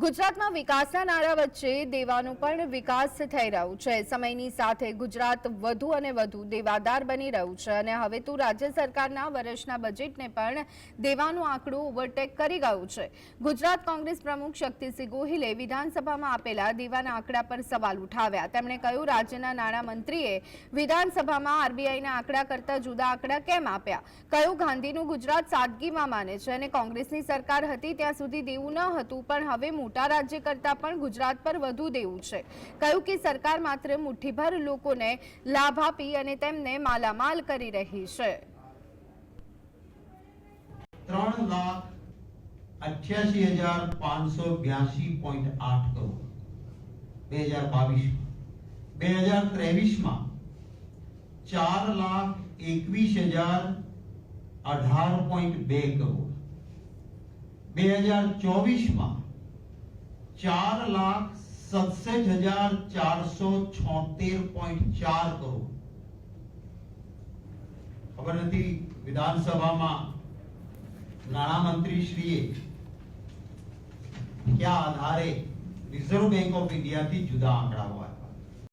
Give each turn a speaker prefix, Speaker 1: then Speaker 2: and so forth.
Speaker 1: ગુજરાતમાં વિકાસના નારા વચ્ચે દેવાનું પણ વિકાસ થઈ રહ્યું છે. સમયની સાથે ગુજરાત વધુ અને વધુ દેવાદાર બની રહ્યું છે અને હવે તો રાજ્ય સરકારના વર્ષના બજેટને પણ દેવાનું આંકડું ઓવરટેક કરી ગયું છે. ગુજરાત કોંગ્રેસ પ્રમુખ શક્તિસિંહ ગોહિલે વિધાનસભામાં આપેલા દેવાના આંકડા પર સવાલ ઉઠાવ્યા. તેમણે કહ્યું, રાજ્યના નાણામંત્રીએ વિધાનસભામાં આરબીઆઈના આંકડા કરતા જુદા આંકડા કેમ આપ્યા? કયું ગાંધીનું ગુજરાત સાદગીમાં માને છે અને કોંગ્રેસની સરકાર હતી, ત્યાં સુધી દેવું ન હતું, પણ હવે મોટા રાજ્ય કરતાં પણ ગુજરાત પર વધુ દેવું છે. કહ્યું કે સરકાર માત્ર મુઠ્ઠીભર લોકોને લાભ આપી અને તેમને માલામાલ કરી રહી છે.
Speaker 2: ત્રણ લાખ અઠ્યાસી હજાર પાંચસો બ્યાસી પોઈન્ટ આઠ કરોડ. બે હજાર બાવીસમાં. બે હજાર ત્રેવીસમાં ચાર લાખ એકવીસ હજાર અઢાર પોઈન્ટ બે કરોડ. બે હજાર ચોવીસમાં ચાર લાખ સડસઠ હજાર ચારસો છોતેર પોઈન્ટ ચાર કરોડ ખબર નથી વિધાનસભામાં નાણામંત્રી શ્રીએ કયા આધારે રિઝર્વ બેંક ઓફ ઇન્ડિયાથી જુદા આંકડાઓ આપ્યા